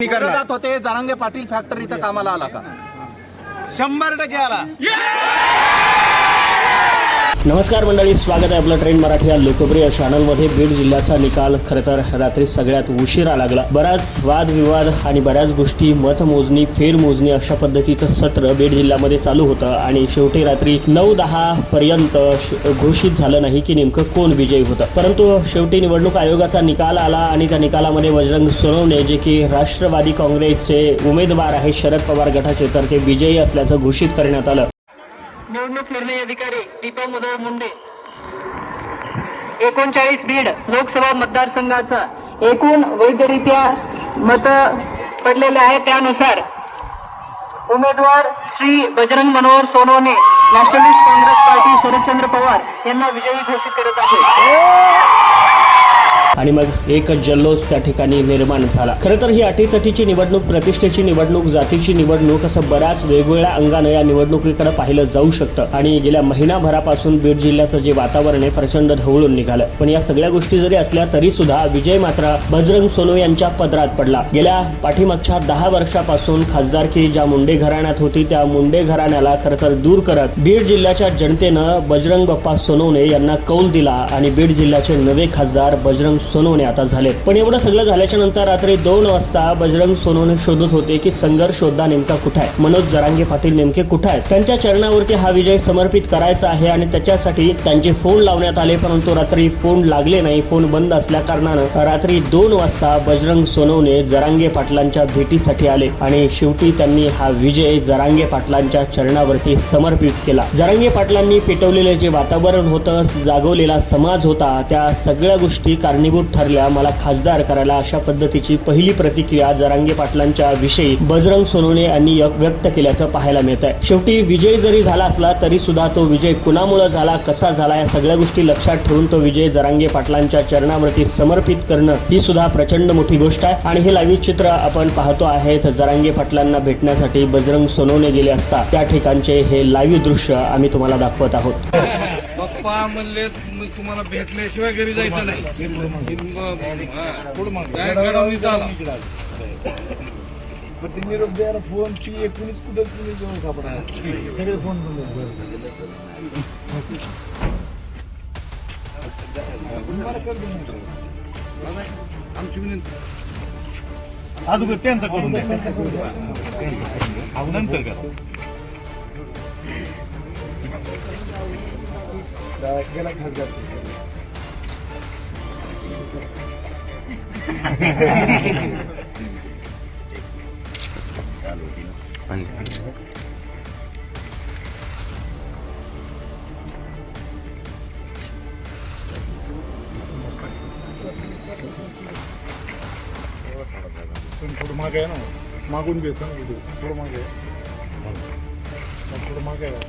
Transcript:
जात होते जारांगे पाटील फॅक्टरी इथं कामाला आला का शंभर टक्के आला. नमस्कार मंडळी स्वागत आहे आपलं ट्रेंड मराठी या लोकप्रिय चॅनलमध्ये बीड जिल्ह्याचा निकाल खरं तर रात्री सगळ्यात उशिरा लागला. बराच वादविवाद आणि बऱ्याच गोष्टी मतमोजणी फेरमोजणी अशा पद्धतीचं सत्र बीड जिल्ह्यामध्ये चालू होतं आणि शेवटी रात्री नऊ दहा पर्यंत घोषित झालं नाही की नेमकं कोण विजयी होतं. परंतु शेवटी निवडणूक आयोगाचा निकाल आला आणि त्या निकालामध्ये बजरंग सोनवणे जे की राष्ट्रवादी काँग्रेसचे उमेदवार आहेत शरद पवार गटाचे तर ते विजयी असल्याचं घोषित करण्यात आलं. निवडणूक निर्णय अधिकारी दीपक मुधोळ मुंडे. एकोणचाळीस बीड लोकसभा मतदारसंघाचा एकूण वैधरित्या मत पडलेले आहे. त्यानुसार उमेदवार Shri Bajrang Manohar Sonawane nationalist congress party Sharadchandra Pawar यांना विजयी घोषित करत आहे. आणि मग एक जल्लोष त्या ठिकाणी निर्माण झाला. खरं तर ही अटीतटीची निवडणूक प्रतिष्ठेची निवडणूक जातीची निवडणूक असं बऱ्याच वेगवेगळ्या अंगानं या निवडणुकीकडे पाहिलं जाऊ शकतं. आणि गेल्या महिनाभरापासून बीड जिल्ह्याचं जे वातावरण आहे प्रचंड ढवळून निघालं. पण या सगळ्या गोष्टी जरी असल्या तरी सुद्धा विजय मात्र बजरंग सोनू यांच्या पदरात पडला. गेल्या पाठीमागच्या दहा वर्षापासून खासदारकी ज्या मुंडे घराण्यात होती त्या मुंडे घराण्याला खरं तर दूर करत बीड जिल्ह्याच्या जनतेनं बजरंग बाप्पा सोनवणे यांना कौल दिला आणि बीड जिल्ह्याचे नवे खासदार बजरंग सोनवणे आता झाले पण एवढं सगळं झाल्याच्यानंतर रात्री दोन वाजता बजरंग सोनवणे शोधत होते की संघर्ष शोधा नेमका कुठे आहे? मनोज जरांगे पाटील नेमके कुठे आहेत? त्यांच्या चरणावरती हा विजय समर्पित करायचा आहे आणि त्याच्यासाठी त्यांचे फोन लावण्यात आले परंतु रात्री फोन लागले नाही फोन बंद असल्या कारणानं रात्री दोन वाजता बजरंग सोनवणे जरांगे पाटलांच्या भेटीसाठी आले आणि शेवटी त्यांनी हा विजय जरांगे पाटलांच्या चरणावरती समर्पित केला. जरांगे पाटलांनी पेटवलेले जे वातावरण होतं जागवलेला समाज होता त्या सगळ्या गोष्टी कारणी कारणीभूत ठरल्या. मला खासदार करायला अशा पद्धतीची पहिली प्रतिक्रिया जरांगे पाटलांच्या विषयी बजरंग सोनवणे यांनी य- व्यक्त केल्याचं पाहायला मिळत आहे शेवटी विजय जरी झाला असला तरी सुद्धा तो विजय कुणामुळे झाला कसा झाला या सगळ्या गोष्टी लक्षात ठेवून तो विजय जरांगे पाटलांच्या चरणावरती समर्पित करणं ही सुद्धा प्रचंड मोठी गोष्ट आहे. आणि हे लाईव्ह चित्र आपण पाहतो आहेत जरांगे पाटलांना भेटण्यासाठी बजरंग सोनवणे गेले असता. त्या ठिकाणचे हे लाईव्ह दृश्य आम्ही तुम्हाला दाखवत आहोत. पप्पा म्हणले मी तुम्हाला भेटल्याशिवाय घरी जायचं नाही. ते निरोप द्यायला फोन ती एकोणीस कुठंच कुणी घेऊन सापडा सगळे फोन आमची विनंती. अगोदर त्यांचा करून द्या. नंतर करा. गेला खासदार पण थोडं मागे आहे ना मागून घे सांग थोडं मागे आहे. थोडं मागे आहे.